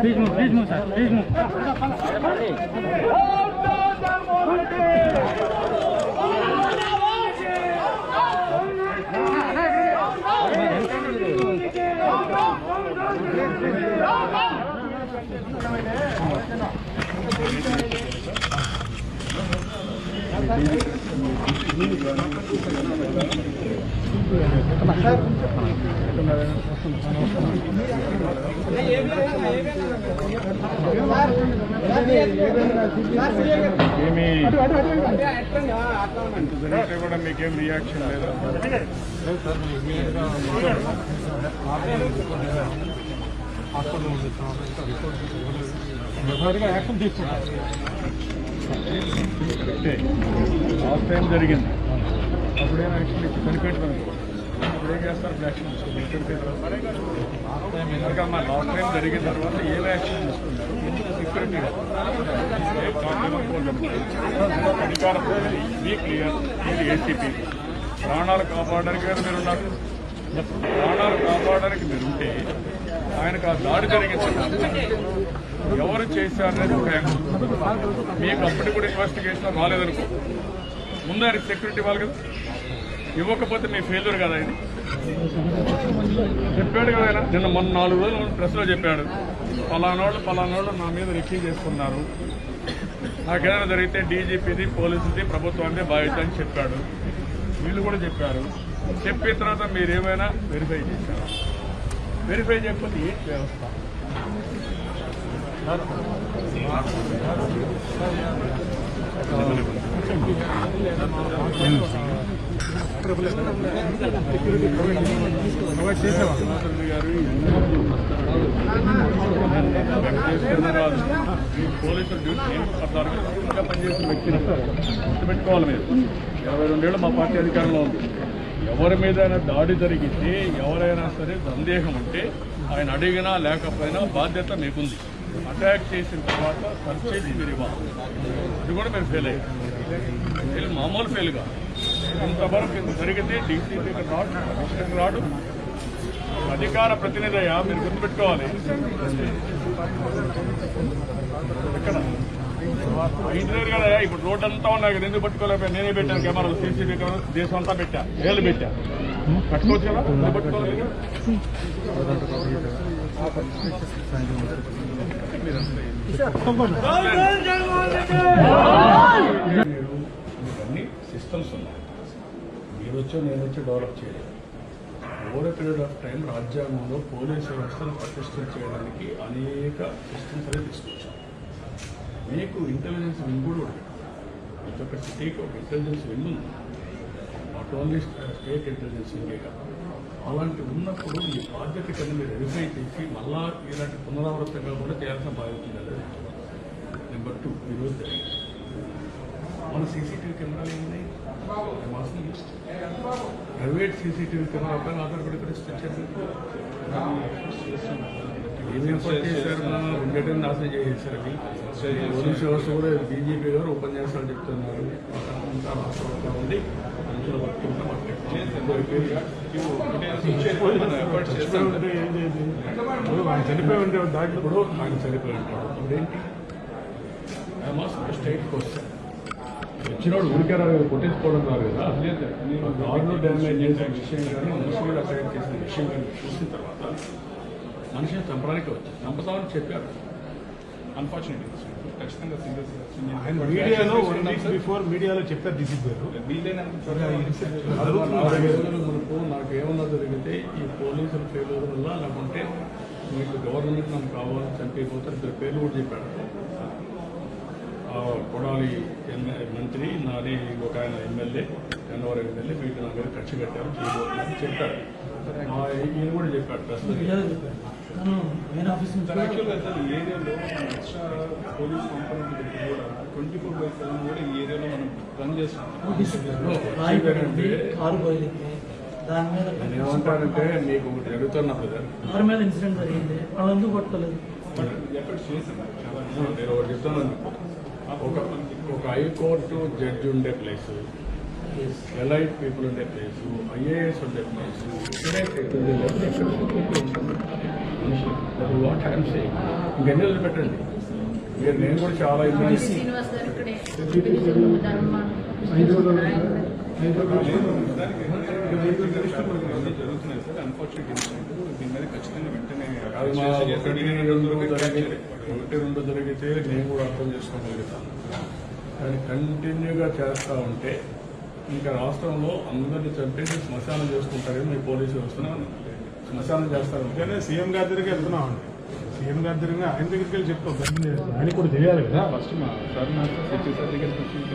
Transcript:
Please move please move sir please move Come on, sir. ఏమి జరిగితే కూడా మీకేం రియాక్షన్ లేదా యాక్షన్ తీసుకుంటాం లాస్ట్ టైం జరిగింది అప్పుడేనా యాక్షన్ ఇచ్చి కనిపెట్టడం చేస్తారు యాక్షన్ తీసుకుంటారు. లాస్ట్ టైం జరిగిన తర్వాత ఏ యాక్షన్ తీసుకుంటారు? ఎందుకు మీ క్లియర్ మీరు ఏసీపీ ప్రాణాలు కాపాడడానికి కదా మీరు ఉన్నారు. ప్రాణాలు కాపాడడానికి మీరు ఉంటే ఆయనకు ఆ దాడి జరిగింది ఎవరు చేశారనేది ఒక మీకు అప్పటికి కూడా ఇన్వెస్టిగేషన్ రాలేదనుకో. ముందు ఆయన సెక్యూరిటీ ఇవ్వాలి కదా. ఇవ్వకపోతే మీ ఫెయిల్యూర్ కదా ఇది? చెప్పాడు కదా ఆయన. నిన్న మొన్న నాలుగు రోజులు ప్రెస్లో చెప్పాడు. పలానోళ్ళు పలానోళ్ళు నా మీద రిక్వీ చేసుకున్నారు. నాకేదైనా జరిగితే డీజీపీది పోలీసుది ప్రభుత్వాన్ని బాధ్యత అని చెప్పాడు. వీళ్ళు కూడా చెప్పారు. చెప్పిన తర్వాత మీరు ఏమైనా వెరిఫై చేశారు? వెరిఫై చేయకపోతే ఏంటి వ్యవస్థ? ముఖ్యమంత్రి గారు వెంకటేశ్వర కాదు ఈ పోలీసులు డ్యూటీ నేను పద్నాలుగు ఇంకా పనిచేసిన వ్యక్తిని గుర్తుపెట్టుకోవాలి మీరు ఇరవై రెండేళ్ళు మా పార్టీ అధికారంలో ఉంది ఎవరి మీదైనా దాడి జరిగితే ఎవరైనా సరే సందేహం ఉంటే ఆయన అడిగినా లేకపోయినా బాధ్యత మీకుంది అటాక్ చేసిన తర్వాత సర్చ్ చేసి మీరు ఇవ్వాలి. అది కూడా మీరు ఫెయిల్ అయ్యారు ఫెయిల్ మామూలు ఫెయిల్గా ఇంతవరకు ఇంత జరిగితే డీసీపీకి రాడు కమిషనర్కి రాడు. అధికార ప్రతినిధి అయ్యా మీరు గుర్తుపెట్టుకోవాలి. ఎక్కడ ఇంజనీర్ కదా ఇప్పుడు రోడ్ అంతా ఉన్నాయి కదా ఎందుకు పట్టుకోలేకపోయా నేనే పెట్టాను కెమెరాలు సీసీటీవీ కెమెరా దేశం అంతా పెట్టా. ఏళ్ళు పెట్టా. పట్టుకోవచ్చు కదా పట్టుకోలేదు ఇవన్నీ సిస్టమ్స్ ఉన్నాయి. మీరు వచ్చో నేను వచ్చి డెవలప్ చేయలేదు. Over a period of time రాజ్యాంగంలో పోలీసు వ్యవస్థను పటిష్టం చేయడానికి అనేక సిస్టమ్స్ అనేది తీసుకొచ్చాం. మీకు ఇంటెలిజెన్స్ వింగ్ కూడా ఉంది. ప్రతి ఒక్క సిటీకి ఒక ఇంటెలిజెన్స్ వింగ్ ఉంది. నాట్ ఓన్లీ స్టేట్ ఇంటెలిజెన్స్ వింగే కాదు అలాంటి ఉన్నప్పుడు ఈ బాధ్యత కింద మీరు వెరిఫై చేసి మళ్ళా ఇలాంటి పునరావృతంగా కూడా చేయాల్సిన బాధ్యత నెంబర్ టూ ఈరోజు జరిగింది. మన సీసీటీవీ కెమెరాలు ఏమున్నాయి? ప్రైవేట్ సీసీటీవీ కెమెరా పైన ఆధారపడి కూడా చేశారు? రెండింటిని నాశనం చేసేసారు పోలీస్ వ్యవస్థ కూడా బీజేపీ గారు ఉపన్యాసాలు చెప్తున్నారు. ఉంది. బతుకుంటా చనిపోయి ఉంటే దాంట్లో ఇప్పుడు ఆయన చనిపోయి ఉంటాడు. ఇప్పుడేంటి ఐ మస్ట్ స్టేట్ క్వశ్చన్ వచ్చినోడు ఊరికే రాదు కదా, కొట్టేసుకోవడం రాదు కదా. కార్లు డ్యామేజ్ చేసిన విషయం కానీ మనుషులు అటాక్ చేసిన విషయం కానీ చూసిన తర్వాత మనిషిని చంపడానికి వచ్చి చంపుతామని చెప్పారు. అన్ఫార్చునేట్లీ ఖచ్చితంగా మీడియాలో వన్ వీక్ బిఫోర్ మీడియాలో చెప్పారు డీసీపీ గారు మునుపు నాకు ఏమన్నా జరిగితే ఈ పోలీసుల ఫెయిల్యూర్ వల్ల లేకుంటే మీకు గవర్నమెంట్ నాకు కావాలని చంపైపోతారు ఇద్దరు పేర్లు కూడా చెప్పాడు. కొడాలి మంత్రి నాది ఒక ఆయన ఎమ్మెల్యే గన్నవరం ఎమ్మెల్యే వీళ్ళు నా మీద ఖర్చు కట్టారు చేయబోతున్నారని చెప్పాడు ఆ, ఈయన కూడా చెప్పాడు ప్రస్తుతం. యాక్చువల్గా అసలు ఈ ఏరియాలో ఎక్స్ట్రా పోలీస్ కాంపౌండ్ కూడా ట్వంటీ ఫోర్ బై సెవెన్ కూడా ఈ ఏరియాలో మనం రన్ చేస్తున్నాం. దాని మీద నేను ఏమంటానంటే మీకు ఒకటి బ్రదర్. మీద ఇన్సిడెంట్ జరిగింది వాళ్ళు ఎందుకు పట్టుకోలేదు ఎఫర్ట్స్ చేశాను చాలా నేను ఒకటి చెప్తాను. ఒక ఒక హైకోర్టు జడ్జి ఉండే ప్లేస్ ఎలైట్ పీపుల్ ఉండే ప్లేస్ ఐఏఎస్ ఉండే ప్లేస్ వాట్ హ్యామ్ సే ఇంకెన్ని రోజులు పెట్టండి. నేను కూడా చాలా ఇబ్బంది. జరుగుతున్నాయి సార్ అన్ఫార్చునేట్ ఇన్సిడెంట్ దీని మీద ఖచ్చితంగా వెంటనే ఒకటి రెండు జరిగితే నేను కూడా అర్థం చేసుకోగలుగుతాను కానీ కంటిన్యూగా చేస్తూ ఉంటే ఇంకా రాష్ట్రంలో అందరినీ చంపేసి శ్మశానం చేసుకుంటారేమో మీ పోలీసు వ్యవస్థను శ్మశానం చేస్తారు అందుకనే సీఎం గారి దగ్గరికి వెళ్తున్నాం అండి సీఎం గారి దగ్గర ఆయన దగ్గరికి వెళ్ళి చెప్తాం ఆయన కూడా తెలియాలి కదా ఫస్ట్ మా సార్ నాకు సచివ్ సార్ దగ్గరికి వచ్చింది